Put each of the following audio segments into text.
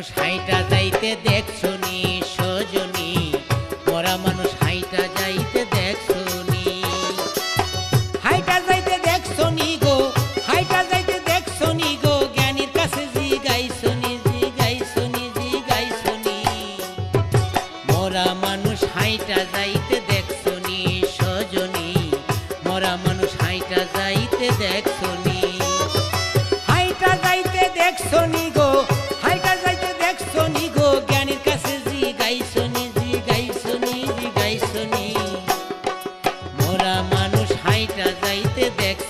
মানুষ হাইটা যাইতে দেখছ নি সজনী মরা মানুষ হাইটা যাইতে দেখছ নি। হাইটা যাইতে দেখছ নি গো, হাইটা যাইতে দেখ শুনি গো, জ্ঞানীর কাছে জি জিগাইছো নি জিগাইছো নি জিগাইছো নি। মরা মানুষ হাইটা যাইতে দেখ শুনি সজনী মরা মানুষ হাইটা যাইতে দেখছ যাইতে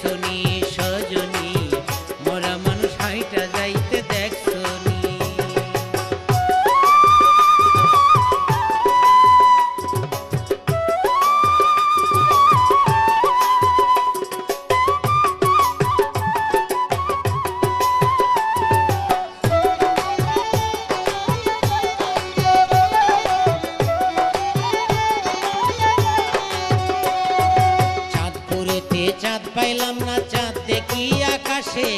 পাইলাম না চাঁদ দেখি আকাশে।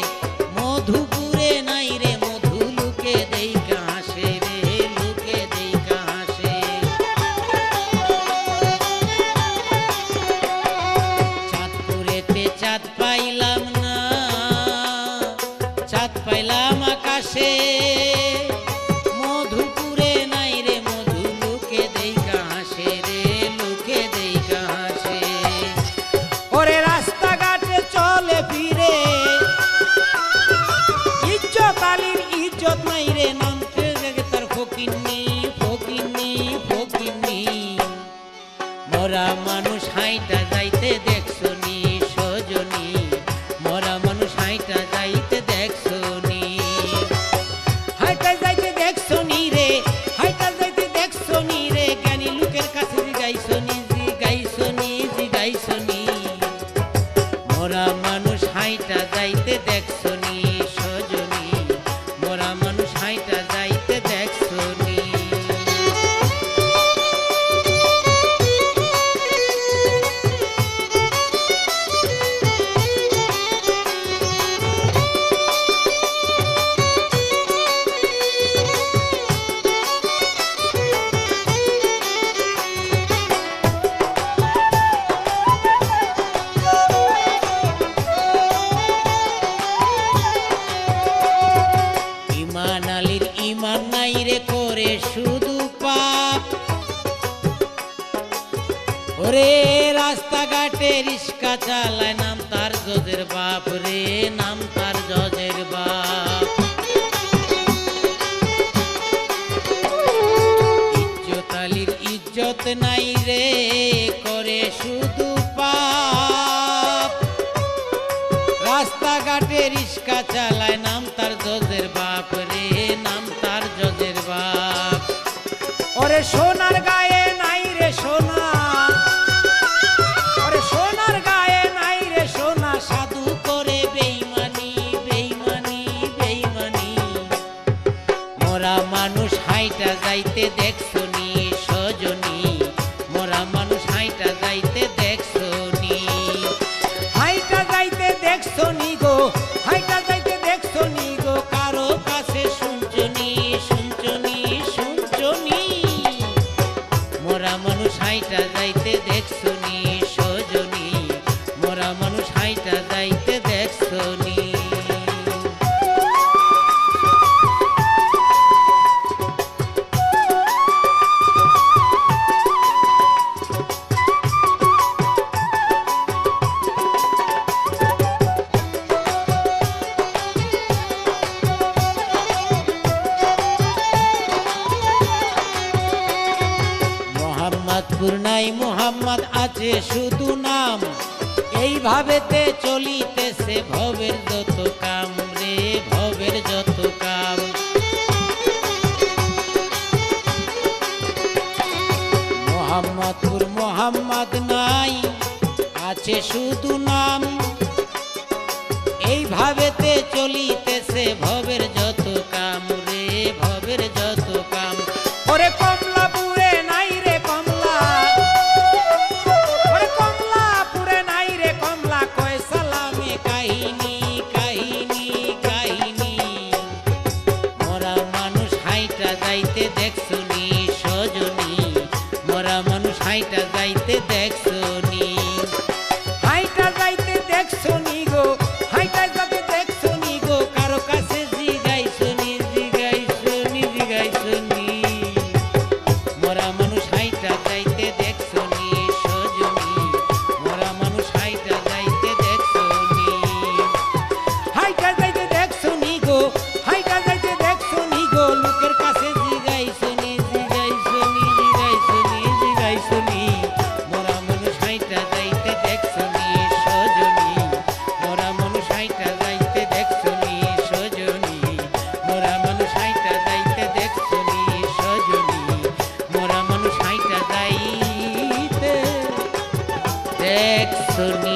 তার ওরে রাস্তাঘাটে রিস্কা চালায়, নাম তার জজের বাপ রে, নাম তার জজের বাপ। ইজ্জত আলীর ইজ্জত নাই রে, করে শুধু পাপ। রাস্তাঘাটে রিস্কা চালায়, নাম যাইতে দেখছনি সজনী? মোরা মানুষ হাইটা যাইতে দেখছনি হাইটা যাইতে গো, হাইটা যাইতে দেখছনি গো, কারও কাছে শুনছনি শুনছনি শুনছনি মোরা মানুষ হাইটা যাইতে সজনী মোহাম্মদপুর নাই, মোহাম্মদ আছে শুধু নাম। এইভাবেতে চলিতেছে ভবের যত কাম রে, ভবের যত কাম। মোহাম্মদপুর মোহাম্মদ নাই, আছে শুধু নাম। এইভাবেতে চলিতেছে ভবের যত যাইতে দেখছুনি সজনী। মরা মানুষ হাইটা যাইতে দেখছনি Jackson